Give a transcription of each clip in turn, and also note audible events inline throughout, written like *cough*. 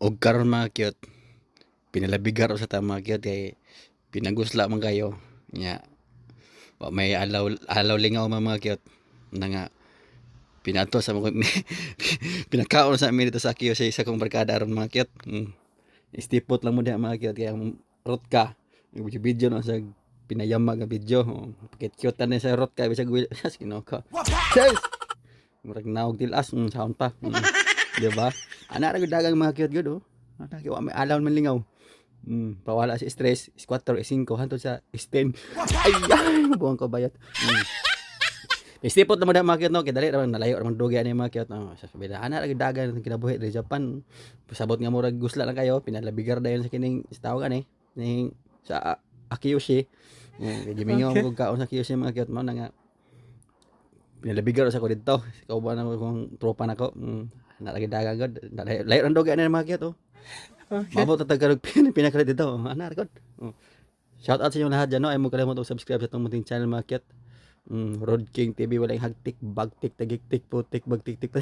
Og karon mga cute, pinalabigar sa ta mga cute kay pinagusla man kayo. Nya wa may alaw alaw lingaw mga mga cute na nga pinato sa mga *laughs* pinakaon sa amin dito sa kiyo sa isa kong barkada aron mga cute. Mm. Istipot lang mo diha mga cute kaya rot ka. Yung video no sa pinayamag nga video. Oh, Pakit cute na sa rot *laughs* ka bisag. Yes, kinoko. Murag naog tilas mm, sound pa. Mm. Di ba? Ana ra gud dagang mga cute gud oh. Ana kay wa may alaw man lingaw. Mm, pawala sa stress, is 4, is 5, hantod sa is 10. Ay, mabuang ko bayat. Mm. Istipot na mga cute no, kay dali naman nalayo naman dugi ani mga cute no. Sa sabida ana ra gud dagan kinabuhi sa Japan. Pasabot nga murag gusla lang kayo, pinalabigar dayon sa kining sa tawag ani, ning sa Akiyoshi. Mm, kay gimingaw ko kaon sa Akiyoshi mga cute mo na nga pinalabigar sa ko dito. Ikaw ba na kung tropa nako. Mm, nalagi dagan gud. Layo layo ang dugi ani mga cute *laughs* oh. Mabot na tagalog *laughs* pin pinakalit dito. Ana gud. Oh. Shout out sa inyo lahat dyan, no? Ay mo kalimut subscribe sa itong munting channel mga cute. Mm, Road King TV walang hagtik, bagtik, tagiktik, putik, bagtik-tik.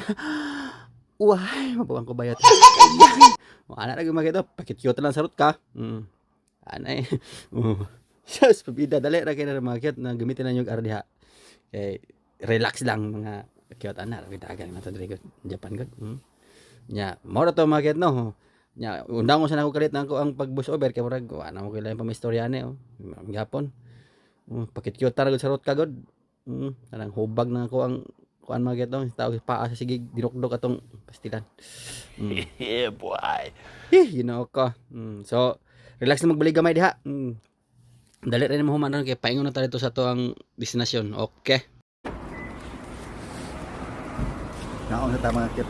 Uy, *gasps* mabuang ko bayat. o, *laughs* ana lagi mga ito, pakit-cute lang sarot ka. Mm. Ana eh. Oh. Sus, pabida, dali kayo na mga cute na gamitin na yung ardiha. Okay, relax lang mga cute. Ana, lagi dagang na ito dali Japan god. Mm. Nya, mo to cute, no? Nya, undang ko sa nako kalit na ako ang pag-bus over kay murag, ana mo kailan pa may istoryane, oh. Gapon. Mm, pakit cute ra gud sarot ka god. Mm, kanang hubag na ako ang kuan mga getong tawag paa sa sige dinukdok atong pastilan. Mm. Yeah, *laughs* boy. Eh, you know ko. Mm, so relax na magbalik gamay diha. Mm. Dali rin mo human ron kay paingon na tayo sa to ang destinasyon. Okay. Naon na ta mga kit.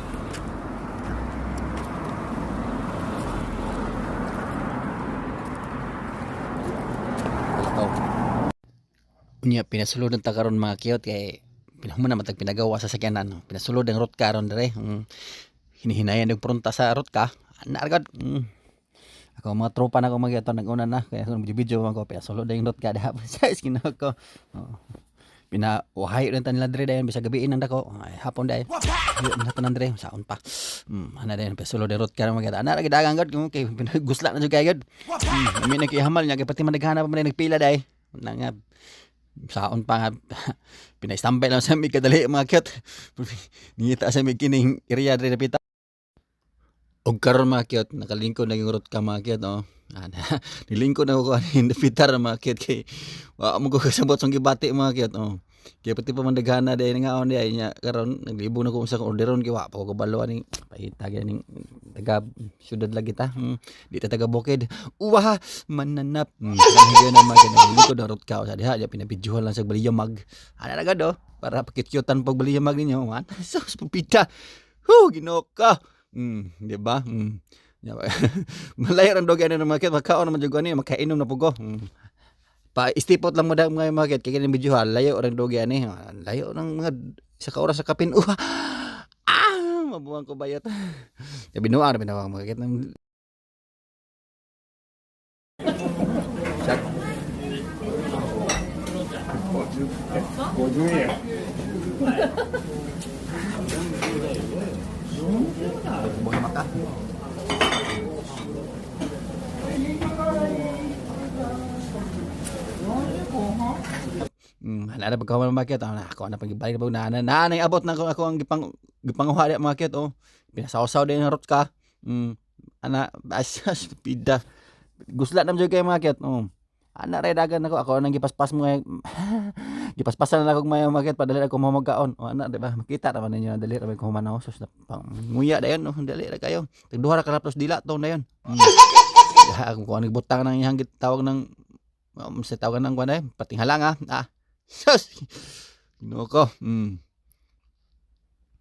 Unya pinasulod ng karon mga kiyot kay pinahuma na matag pinagawa sa sakyanan no. Pinasulod ang road karon dire. Mm. Hinihinayan og pronta sa road ka. Ana agad. Mm. Ako mga tropa na ko mga naguna na kaya kung video man ko pinasulod ang road ka diha sa skin ko. Oh. *laughs* Pina uhay rin tan nila dire dayon bisa gabiin nang dako. Ay hapon dayon. Yo na tanan dire saon pa. Mm, ana dayon pinasulod ang road ka kiyot. Ana ra gid dagang gud kung kay *laughs* pinagusla na jud kay gud. Mm, ami nakihamal nya kay pati man naghana pa man nagpila day. Nang saon pa nga *laughs* pinaistambay lang sa mi kadali mga kyot *laughs* ningita sa mi kining area diri napita og karon mga kyot nakalingkod naging root ka mga kyot oh ana *laughs* nilingkod na ko ani napitar *laughs* mga kyot kay wa mo ko kasabot sang gibati mga kyot oh. Kaya pati pa man daghana day nga on day nya karon naglibo na ko sa orderon kay wa pa ko kabalo ani pahita ganing taga syudad lagi ta hmm. di ta taga bukid. Uwa mananap. Hmm. kanang na mga ganang lingkod na root ka sa diha ya pinabidyohan lang sa baliyamag ana na gado para pakikyutan pag baliyamag ninyo man. So pupita. Hu ginoka hmm di ba? Hmm Ya, *laughs* Malayo ang dogi ano ng market, makaon naman jud ani, makainom na pugo. Hmm. Pa istipot lang mo da mga market kay kining video layo ang dogi ani. Layo ng mga sa ka sa kapin. Uh, ah, mabuang ko bayat. Ya binuang na binawang market Shot. Buhay mata. Hmm, ana na pagkaw ng market, ana ako na pagibalik na pag na na na abot na ako, ako ang gipang gipanguha di market oh. Pinasawsaw din ang rot ka. Hmm, ana asas pida. Gusla nam jud kay market oh. Ana ray dagan ako ako nang gipaspas mo ngay *laughs* gipaspasan na ako may market padali ako mo magkaon. Oh, ana di ba? Makita naman ninyo dali ra may kuhuman na sus na pang nguya dayon oh, dali ra kayo. Tagduha ra ka tapos dila to dayon. Hmm. Ya, kung ano butang nang ihang tawag ng um, sa tawag ng kuan ay pating halanga. Ah. Sus. Gino ko. Mm.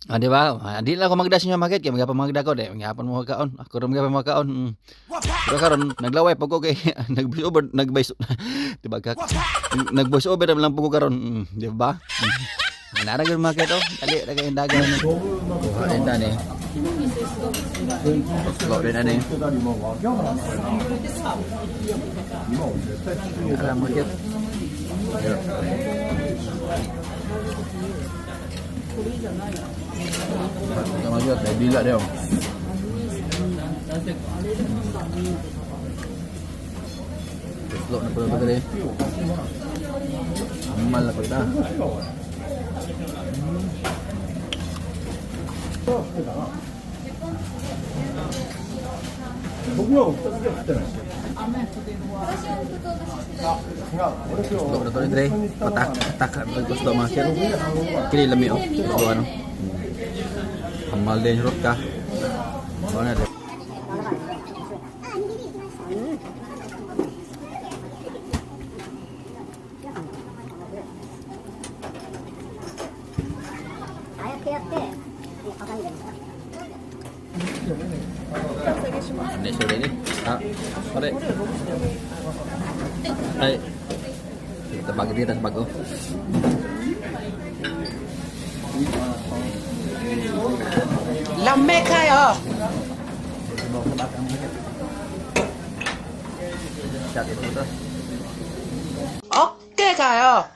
Ah, di ba? Ah, di lang ako magdas niya market kay magapa magda ko dai. Magapon mo kaon. Ako ro magapa magkaon. Mm. Pero karon naglaway pag ko kay nag-voice over nag-voice di nag-voice over lang pag ko karon. Mm, di ba? Mm. Nara gyud market oh. Dali ra kay dagan ni. Ay tani. Go din ani. Nara market. Está más ayuda, te la leo. Lo no puedo creer. Mal la cuenta. 뭐야? 어떻게 갔잖아. Pala. Guslo na to rin, Dre. Patak, patak. Guslo mga kyan. Kili lami o. Guslo ano. Amal din rot ka. Ano na, Dre? ねそれねあこれはい kita bagi dia tas bagus lamme kayo Oke kayo